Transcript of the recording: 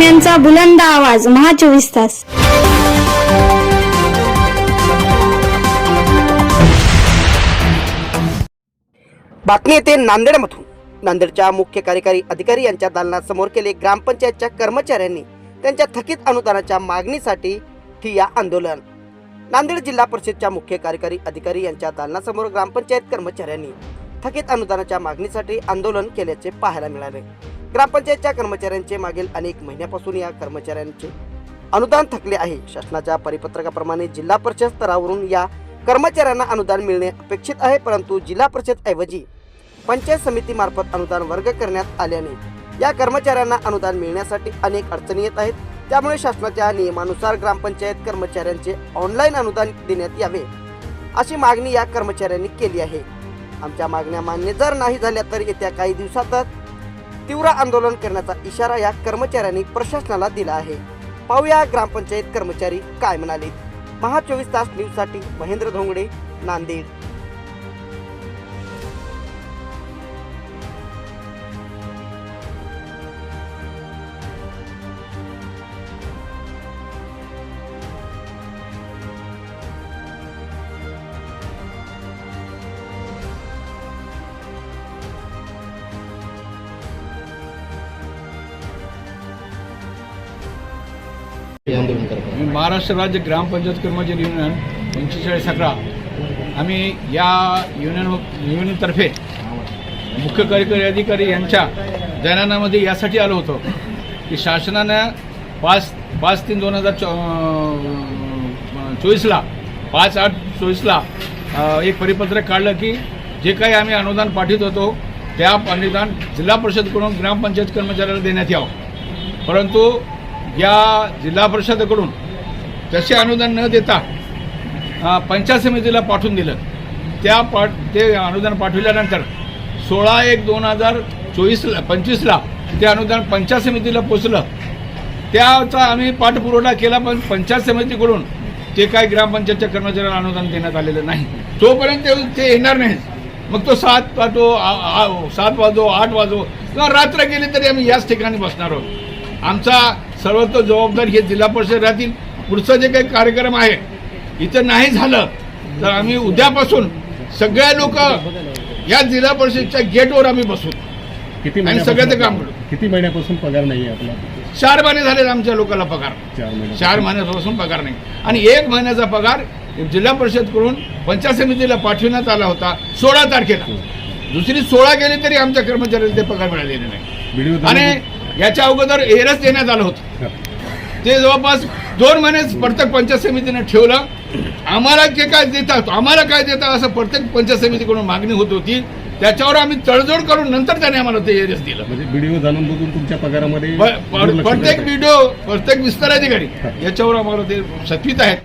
बातम्यांचा बुलंद आवाज महा चोवीस तास. बातमी येते नांदेडमधून. नांदेडच्या मुख्य कार्यकारी अधिकारी यांच्या दालनासमोर केले ग्रामपंचायतच्या कर्मचाऱ्यांनी त्यांच्या थकीत अनुदानाच्या मागणीसाठी ठिया आंदोलन. नांदेड जिल्हा परिषदच्या मुख्य कार्यकारी अधिकारी यांच्या दालनासमोर ग्रामपंचायत कर्मचाऱ्यांनी थकीत अनुदानाच्या मागणीसाठी आंदोलन केल्याचे पाहायला मिळाले. ग्रामपंचायतच्या कर्मचाऱ्यांचे मागील अनेक महिन्यापासून या कर्मचाऱ्यांचे अनुदान थकले आहे. शासनाच्या परिपत्रकाप्रमाणे जिल्हा परिषद स्तरावरून या कर्मचाऱ्यांना अनुदान मिळणे अपेक्षित आहे परंतु जिल्हा परिषद ऐवजी पंचायत समितीमार्फत अनुदान वर्ग करण्यात आल्याने या कर्मचाऱ्यांना अनुदान मिळण्यासाठी अनेक अडचणी येत आहेत. त्यामुळे शासनाच्या नियमानुसार ग्रामपंचायत कर्मचाऱ्यांचे ऑनलाईन अनुदान देण्यात यावे अशी मागणी या कर्मचाऱ्यांनी केली आहे. आमच्या मागण्या मान्य जर नाही झाल्या तर येत्या काही दिवसातच तीव्र आंदोलन करण्याचा इशारा या कर्मचाऱ्यांनी प्रशासनाला दिला आहे. पाहूया ग्रामपंचायत कर्मचारी काय म्हणाले. महा चोवीस तास न्यूजसाठी महेंद्र धोंगडे नांदेड. मी महाराष्ट्र राज्य ग्रामपंचायत कर्मचारी युनियन पंचेचाळीस अकरा. आम्ही या युनियन युनियनतर्फे मुख्य कार्यकारी अधिकारी यांच्या जनानामध्ये यासाठी आलो होतो की शासनानं पाच पाच तीन दोन हजार चो चोवीसला पाच आठ चोवीसला एक परिपत्रक काढलं की जे काही आम्ही अनुदान पाठवित होतो त्या अनुदान जिल्हा परिषदकडून ग्रामपंचायत कर्मचाऱ्याला देण्यात यावं. परंतु या जिल्हा परिषदेकडून तसे अनुदान न देता पंचायत समितीला पाठवून दिलं त्या पाठ ते अनुदान पाठविल्यानंतर सोळा एक दोन हजार चोवीसला पंचवीसला ते अनुदान पंचायत समितीला पोचलं. त्याचा आम्ही पाठपुरवठा केला पण पंचायत समितीकडून ते काही ग्रामपंचायतच्या कर्मचाऱ्यांना अनुदान देण्यात आलेलं नाही. तोपर्यंत ते- येणार नाही मग तो सात वाजो आ- सात वाजो आठ वाजो किंवा रात्र गेली तरी आम्ही याच ठिकाणी बसणार आहोत. आमचा सर्वत्र जबाबदारी हे जिल्हा परिषद राहतील पुढचं जे काही कार्यक्रम आहे इथं नाही झालं तर आम्ही उद्यापासून सगळे लोक या जिल्हा परिषदच्या गेटवर आम्ही बसू किती आणि सगळ्याचं काम करू. किती महिन्यापासून पगार नाही आहे आपला? चार महिने झाले आमच्या लोकांना पगार. चार महिने. चार महिन्यापासून पगार नाही. आणि एक महिन्याचा पगार जिल्हा परिषदकडून पंचायत समितीला पाठविण्यात आला होता सोळा तारखेला. दुसरी सोळा गेली तरी आमच्या कर्मचाऱ्याला ते पगार मिळालेले नाही. आणि याच्या अगोदर एरच देण्यात आलं होतं. ते जवळपास दोन महिनेच प्रत्येक पंचायत समितीने ठेवलं. आम्हाला जे काय देतात आम्हाला काय देतात असं प्रत्येक पंचायत समितीकडून मागणी होत होती. त्याच्यावर आम्ही तडजोड करून नंतर त्याने आम्हाला ते एरस दिलं. म्हणजे व्हिडिओ जाणून बघून तुमच्या पगारामध्ये प्रत्येक. व्हिडिओ प्रत्येक विस्तार अधिकारी याच्यावर आम्हाला ते सत्वित आहेत.